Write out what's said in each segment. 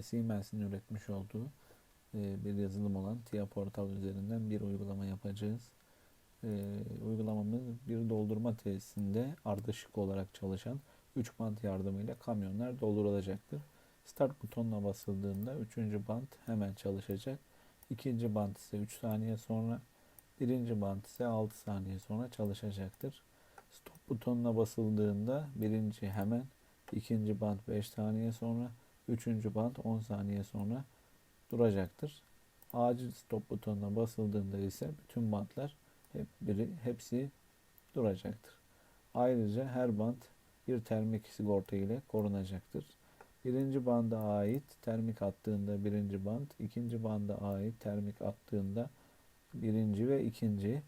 Siemens'in üretmiş olduğu e, bir yazılım olan TIA Portal üzerinden bir uygulama yapacağız. E, Uygulamamız bir doldurma tesisinde ardışık olarak çalışan 3 bant yardımıyla kamyonlar doldurulacaktır. Start butonuna basıldığında 3. bant hemen çalışacak. İkinci bant ise 3 saniye sonra, birinci bant ise 6 saniye sonra çalışacaktır. Stop butonuna basıldığında birinci hemen, ikinci bant 5 saniye sonra, üçüncü bant 10 saniye sonra duracaktır. Acil stop butonuna basıldığında ise bütün bantlar hep biri hepsi duracaktır. Ayrıca her bant bir termik sigorta ile korunacaktır. Birinci banda ait termik attığında birinci band, ikinci banda ait termik attığında birinci ve ikinci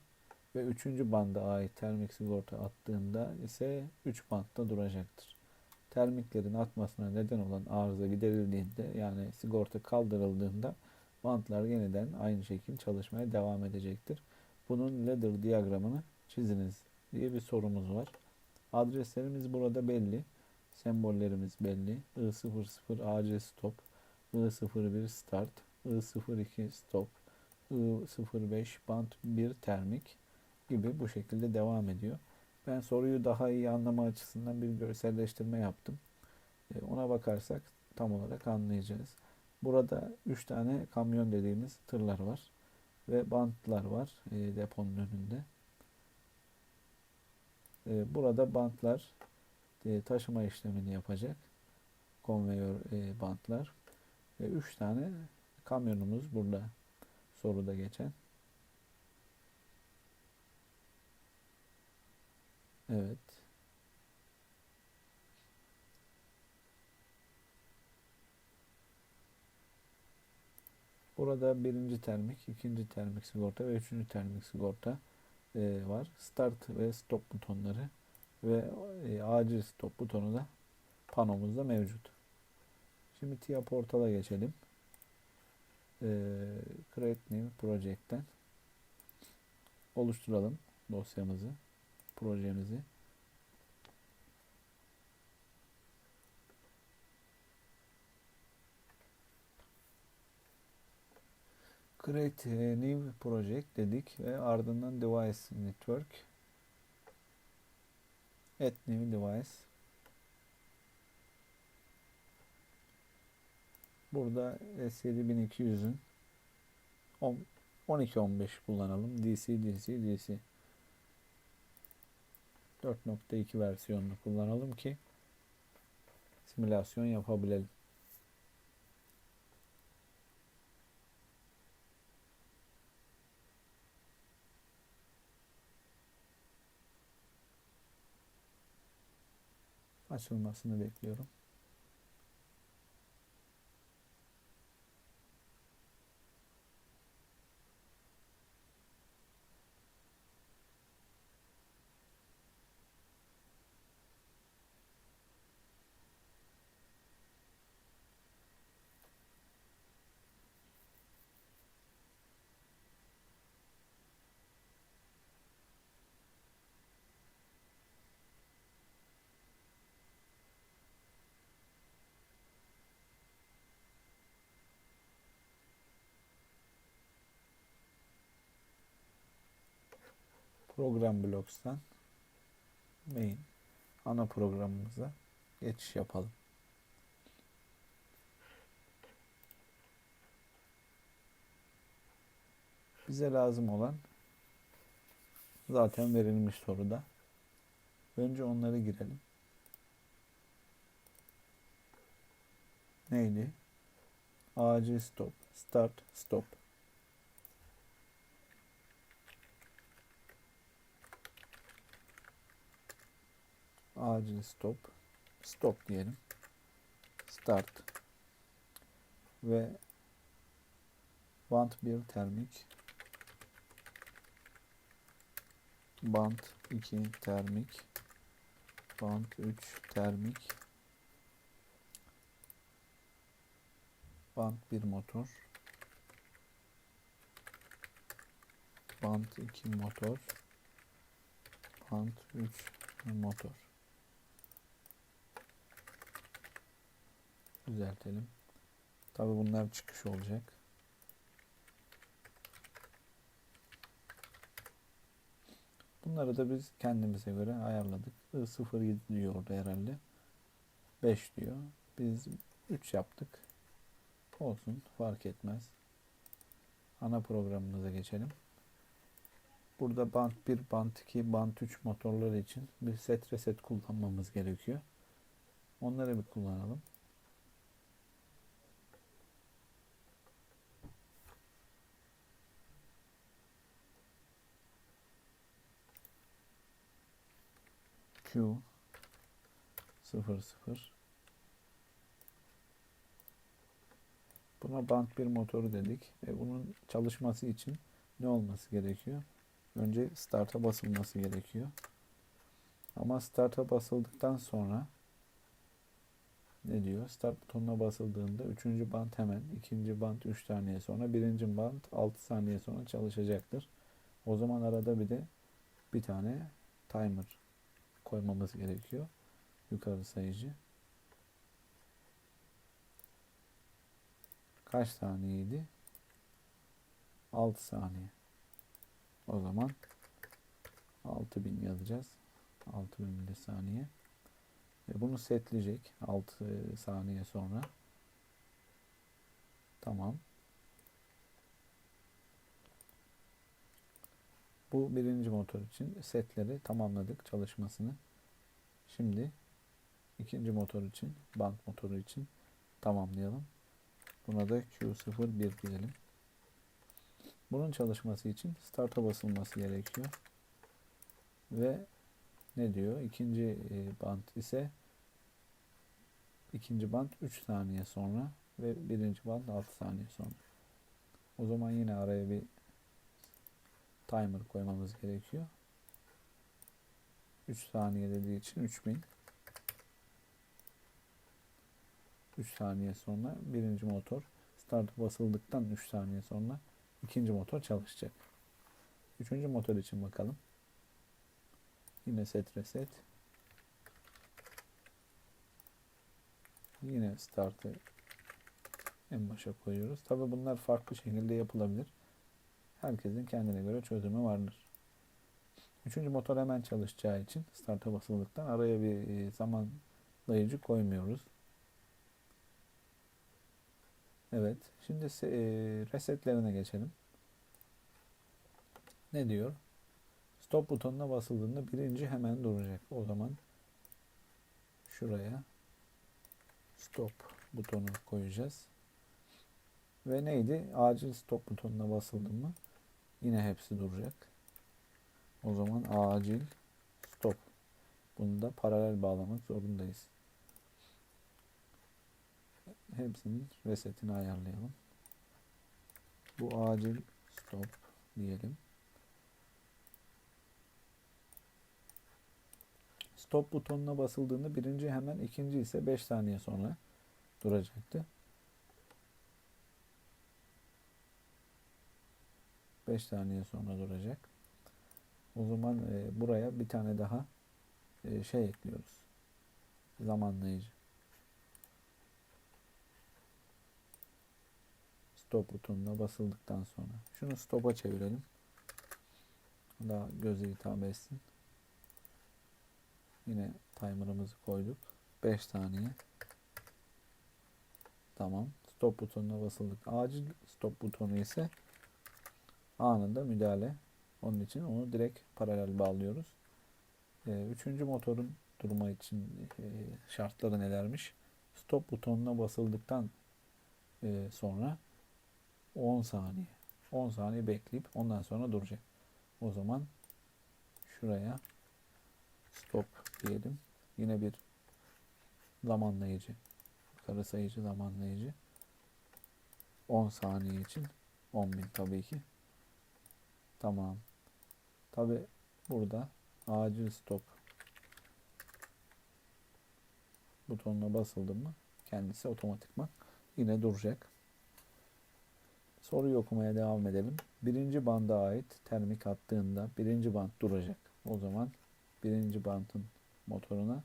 ve üçüncü banda ait termik sigorta attığında ise üç bantta duracaktır. Termiklerin atmasına neden olan arıza giderildiğinde yani sigorta kaldırıldığında bantlar yeniden aynı şekilde çalışmaya devam edecektir. Bunun ladder diyagramını çiziniz diye bir sorumuz var. Adreslerimiz burada belli. Sembollerimiz belli. I00 AC stop, I01 start, I02 stop, I05 bant 1 termik gibi bu şekilde devam ediyor. Ben soruyu daha iyi anlama açısından bir görselleştirme yaptım. E, Ona bakarsak tam olarak anlayacağız. Burada 3 tane kamyon dediğimiz tırlar var ve bantlar var e, deponun önünde. E, Burada bantlar taşıma işlemini yapacak. Konveyör bantlar. Ve 3 tane kamyonumuz burada soruda geçen. Evet. Burada birinci termik, ikinci termik sigorta ve üçüncü termik sigorta e, var. Start ve stop butonları ve e, acil stop butonu da panomuzda mevcut. Şimdi TIA portala geçelim. E, Create New Project'ten oluşturalım dosyamızı, projemizi. Create a New Project dedik ve ardından Device Network Add New Device Burada S7200'ün 12-15 kullanalım. DC, DC, DC. 4.2 versiyonunu kullanalım ki simülasyon yapabilelim. Açılmasını bekliyorum. Program Blocks'tan main ana programımıza geçiş yapalım. Bize lazım olan zaten verilmiş soruda. Önce onları girelim. Neydi? Acil stop, start, stop. Acil stop. Stop diyelim. Start. Ve bant 1 termik. Bant 2 termik. Bant 3 termik. Bant 1 motor. Bant 2 motor. Bant 3 motor düzeltelim. Tabi bunlar çıkış olacak. Bunları da biz kendimize göre ayarladık. I07 diyor orada herhalde. 5 diyor. Biz 3 yaptık. Olsun fark etmez. Ana programımıza geçelim. Burada band 1, band 2, band 3 motorları için bir set reset kullanmamız gerekiyor. Onları bir kullanalım. Q 0 0 Buna band 1 motoru dedik. E bunun çalışması için ne olması gerekiyor? Önce start'a basılması gerekiyor. Ama start'a basıldıktan sonra ne diyor? Start butonuna basıldığında 3. band hemen, ikinci band 3 saniye sonra, birinci band 6 saniye sonra çalışacaktır. O zaman arada bir de bir tane timer koymamız gerekiyor. Yukarı sayıcı. Kaç saniyeydi? 6 saniye. O zaman 6000 yazacağız. 6000 milisaniye. Ve bunu setleyecek 6 saniye sonra. Tamam. Bu birinci motor için setleri tamamladık çalışmasını. Şimdi ikinci motor için, band motoru için tamamlayalım. Buna da Q01 diyelim. Bunun çalışması için start'a basılması gerekiyor. Ve ne diyor? İkinci e, band ise ikinci band 3 saniye sonra ve birinci band 6 saniye sonra. O zaman yine araya bir timer koymamız gerekiyor. 3 saniye dediği için 3000 3 saniye sonra birinci motor start basıldıktan 3 saniye sonra ikinci motor çalışacak. Üçüncü motor için bakalım. Yine set reset. Yine startı en başa koyuyoruz. Tabi bunlar farklı şekilde yapılabilir. Herkesin kendine göre çözümü vardır. Üçüncü motor hemen çalışacağı için starta basıldıktan araya bir e, zamanlayıcı koymuyoruz. Evet. Şimdi e, resetlerine geçelim. Ne diyor? Stop butonuna basıldığında birinci hemen duracak. O zaman şuraya stop butonu koyacağız. Ve neydi? Acil stop butonuna basıldı mı yine hepsi duracak. O zaman acil stop. Bunu da paralel bağlamak zorundayız. Hepsinin resetini ayarlayalım. Bu acil stop diyelim. Stop butonuna basıldığında birinci hemen ikinci ise 5 saniye sonra duracaktı. 5 saniye sonra duracak. O zaman e, buraya bir tane daha e, şey ekliyoruz. Zamanlayıcı. Stop butonuna basıldıktan sonra. Şunu stop'a çevirelim. Daha göze hitap etsin. Yine timer'ımızı koyduk. 5 saniye. Tamam. Stop butonuna basıldık. Acil stop butonu ise anında müdahale. Onun için onu direkt paralel bağlıyoruz. Ee, üçüncü motorun durma için e, şartları nelermiş? Stop butonuna basıldıktan e, sonra 10 saniye 10 saniye bekleyip ondan sonra duracak. O zaman şuraya stop diyelim. Yine bir zamanlayıcı. Yukarı sayıcı zamanlayıcı. 10 saniye için 10.000 tabii ki. Tamam. Tabi burada acil stop butonuna basıldı mı kendisi otomatikman yine duracak. Soruyu okumaya devam edelim. Birinci banda ait termik attığında birinci band duracak. O zaman birinci bandın motoruna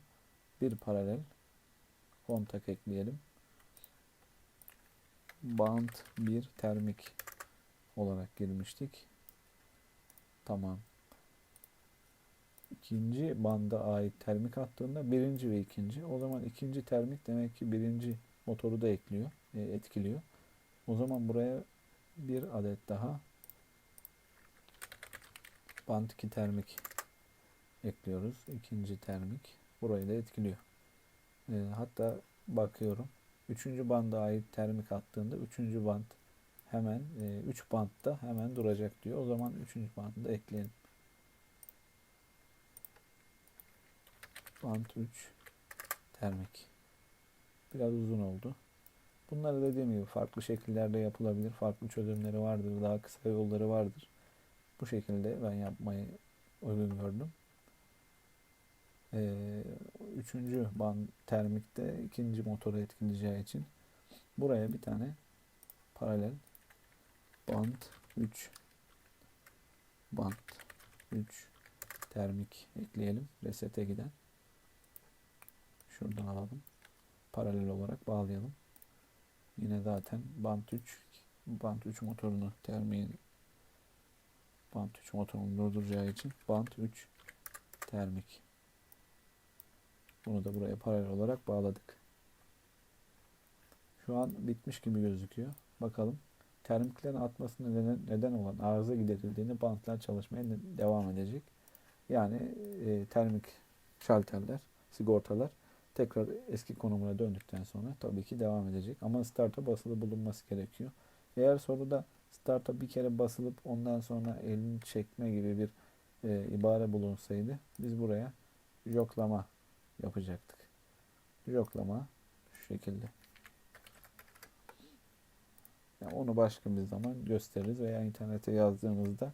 bir paralel kontak ekleyelim. bant 1 termik olarak girmiştik. Tamam. İkinci banda ait termik attığında birinci ve ikinci. O zaman ikinci termik demek ki birinci motoru da ekliyor, e, etkiliyor. O zaman buraya bir adet daha band 2 termik ekliyoruz. İkinci termik burayı da etkiliyor. E, hatta bakıyorum. Üçüncü banda ait termik attığında üçüncü band hemen 3 e, bantta hemen duracak diyor. O zaman üçüncü bandı da ekleyelim. Band 3 termik. Biraz uzun oldu. Bunları dediğim gibi farklı şekillerde yapılabilir. Farklı çözümleri vardır. Daha kısa yolları vardır. Bu şekilde ben yapmayı uygun gördüm. Ee, üçüncü band termikte ikinci motoru etkileyeceği için buraya bir tane paralel band 3 band 3 termik ekleyelim. Resete giden. Şuradan alalım. Paralel olarak bağlayalım. Yine zaten band 3 band 3 motorunu termiğin band 3 motorunu durduracağı için band 3 termik. Bunu da buraya paralel olarak bağladık. Şu an bitmiş gibi gözüküyor. Bakalım. Termiklerin atmasına neden, neden olan arıza giderildiğini bantlar çalışmaya devam edecek. Yani e, termik şalterler, sigortalar tekrar eski konumuna döndükten sonra tabii ki devam edecek. Ama start'a basılı bulunması gerekiyor. Eğer soruda start'a bir kere basılıp ondan sonra elini çekme gibi bir e, ibare bulunsaydı biz buraya yoklama yapacaktık. Yoklama şu şekilde. Yani onu başka bir zaman gösteririz veya internete yazdığınızda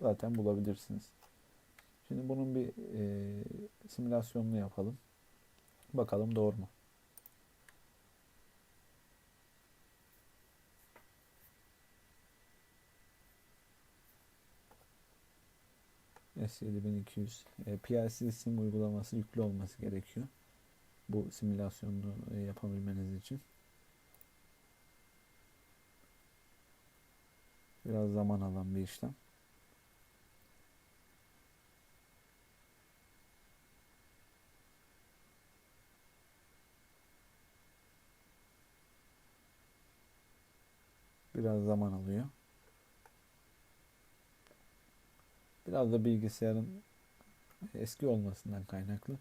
zaten bulabilirsiniz. Şimdi bunun bir e, simülasyonunu yapalım. Bakalım doğru mu? S7200 e, PLC sim uygulaması yüklü olması gerekiyor. Bu simülasyonu e, yapabilmeniz için. Biraz zaman alan bir işlem. Biraz zaman alıyor. Biraz da bilgisayarın eski olmasından kaynaklı.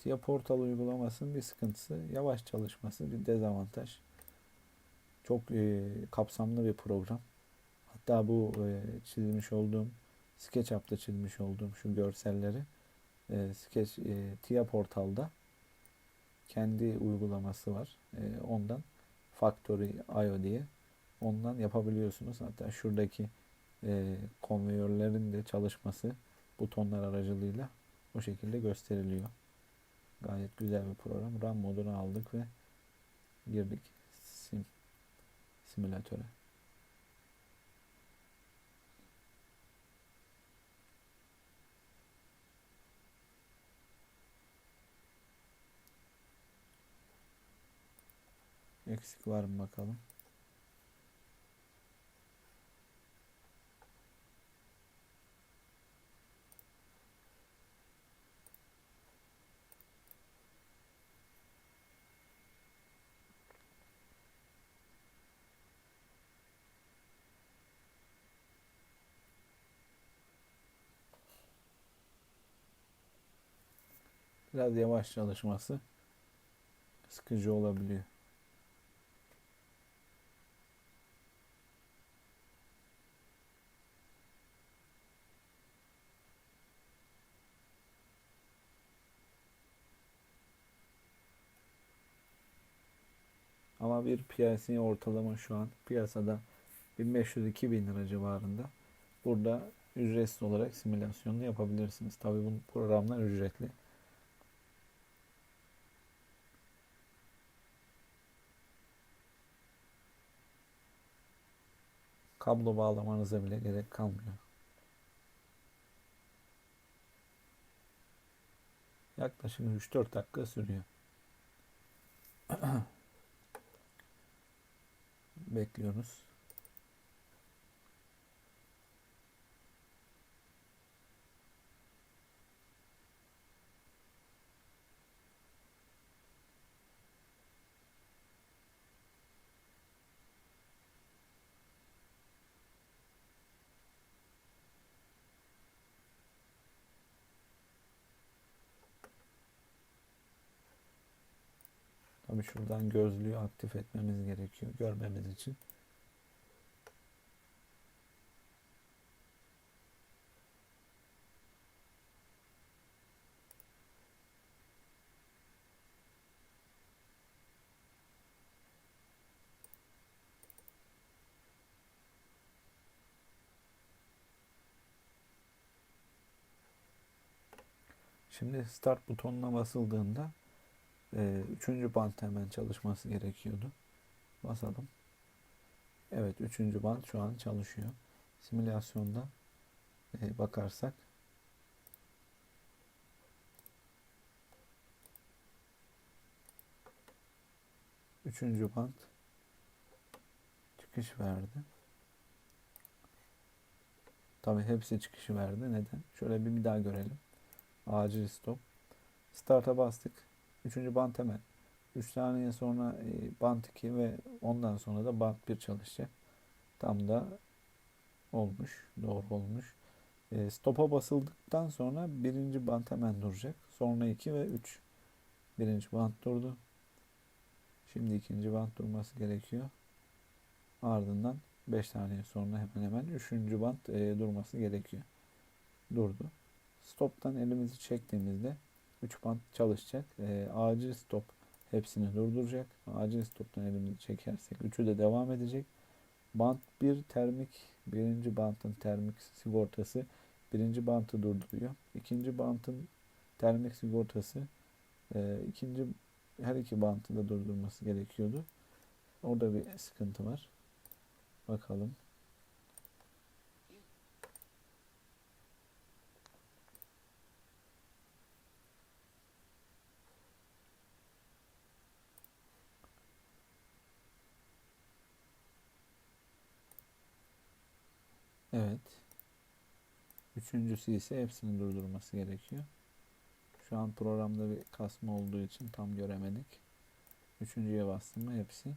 TIA Portal uygulamasının bir sıkıntısı yavaş çalışması bir dezavantaj. Çok e, kapsamlı bir program. Hatta bu e, çizmiş olduğum SketchUp'ta çizmiş olduğum şu görselleri e, Sketch e, TIA Portal'da kendi uygulaması var. E, ondan Factory.io diye ondan yapabiliyorsunuz. Hatta şuradaki e, konveyörlerin de çalışması butonlar aracılığıyla o şekilde gösteriliyor. Gayet güzel bir program. RAM modunu aldık ve girdik sim simülatöre. Eksik var mı bakalım. Biraz yavaş çalışması sıkıcı olabiliyor. Ama bir piyasaya ortalama şu an piyasada 1500-2000 lira civarında. Burada ücretsiz olarak simülasyonunu yapabilirsiniz. Tabi bu programlar ücretli. Kablo bağlamanıza bile gerek kalmıyor. Yaklaşık 3-4 dakika sürüyor. Bekliyoruz. Tabii şuradan gözlüğü aktif etmemiz gerekiyor görmemiz için. Şimdi start butonuna basıldığında e, üçüncü bant hemen çalışması gerekiyordu. Basalım. Evet üçüncü bant şu an çalışıyor. Simülasyonda e, bakarsak üçüncü bant çıkış verdi. Tabi hepsi çıkışı verdi. Neden? Şöyle bir, bir daha görelim. Acil stop. Start'a bastık. Üçüncü bant hemen. 3 saniye sonra e, bant 2 ve ondan sonra da bant 1 çalışacak. Tam da olmuş. Doğru olmuş. E, stop'a basıldıktan sonra birinci bant hemen duracak. Sonra 2 ve 3. Birinci bant durdu. Şimdi ikinci bant durması gerekiyor. Ardından 5 saniye sonra hemen hemen üçüncü bant e, durması gerekiyor. Durdu. Stop'tan elimizi çektiğimizde 3 band çalışacak. E, acil stop hepsini durduracak. Acil stoptan elimizi çekersek üçü de devam edecek. Band 1 termik birinci bantın termik sigortası birinci bantı durduruyor. İkinci bantın termik sigortası e, ikinci her iki bantı da durdurması gerekiyordu. Orada bir sıkıntı var. Bakalım. Evet. Üçüncüsü ise hepsini durdurması gerekiyor. Şu an programda bir kasma olduğu için tam göremedik. Üçüncüye bastım mı hepsi.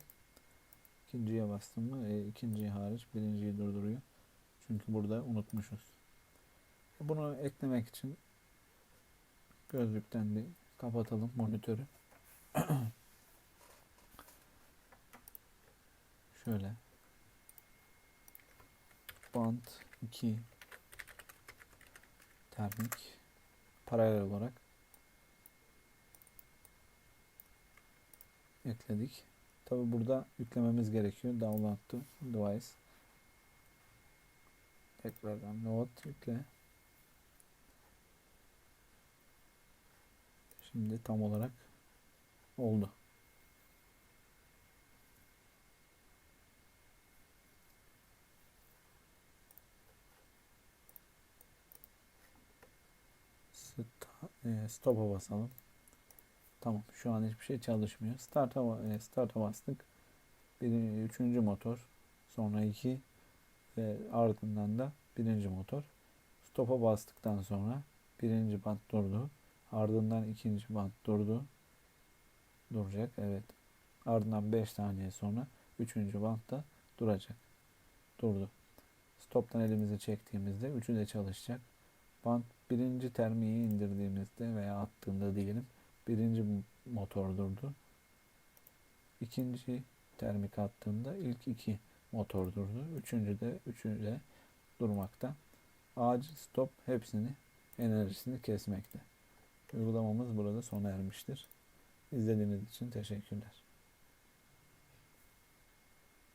İkinciye bastım mı e, ikinciyi hariç birinciyi durduruyor. Çünkü burada unutmuşuz. Bunu eklemek için gözlükten bir kapatalım monitörü. Şöyle band 2 termik paralel olarak ekledik. Tabi burada yüklememiz gerekiyor. Download to device. Tekrardan load yükle. Şimdi tam olarak oldu. E, stop'a basalım. Tamam. Şu an hiçbir şey çalışmıyor. Start'a e, start'a bastık. Bir, üçüncü motor. Sonra iki ve ardından da birinci motor. Stop'a bastıktan sonra birinci band durdu. Ardından ikinci band durdu. Duracak. Evet. Ardından 5 saniye sonra üçüncü band da duracak. Durdu. Stop'tan elimizi çektiğimizde üçü de çalışacak. Band birinci termiği indirdiğimizde veya attığında diyelim birinci motor durdu. İkinci termik attığımda ilk iki motor durdu. Üçüncü de üçüncü de durmakta. Acil stop hepsini enerjisini kesmekte. Uygulamamız burada sona ermiştir. İzlediğiniz için teşekkürler.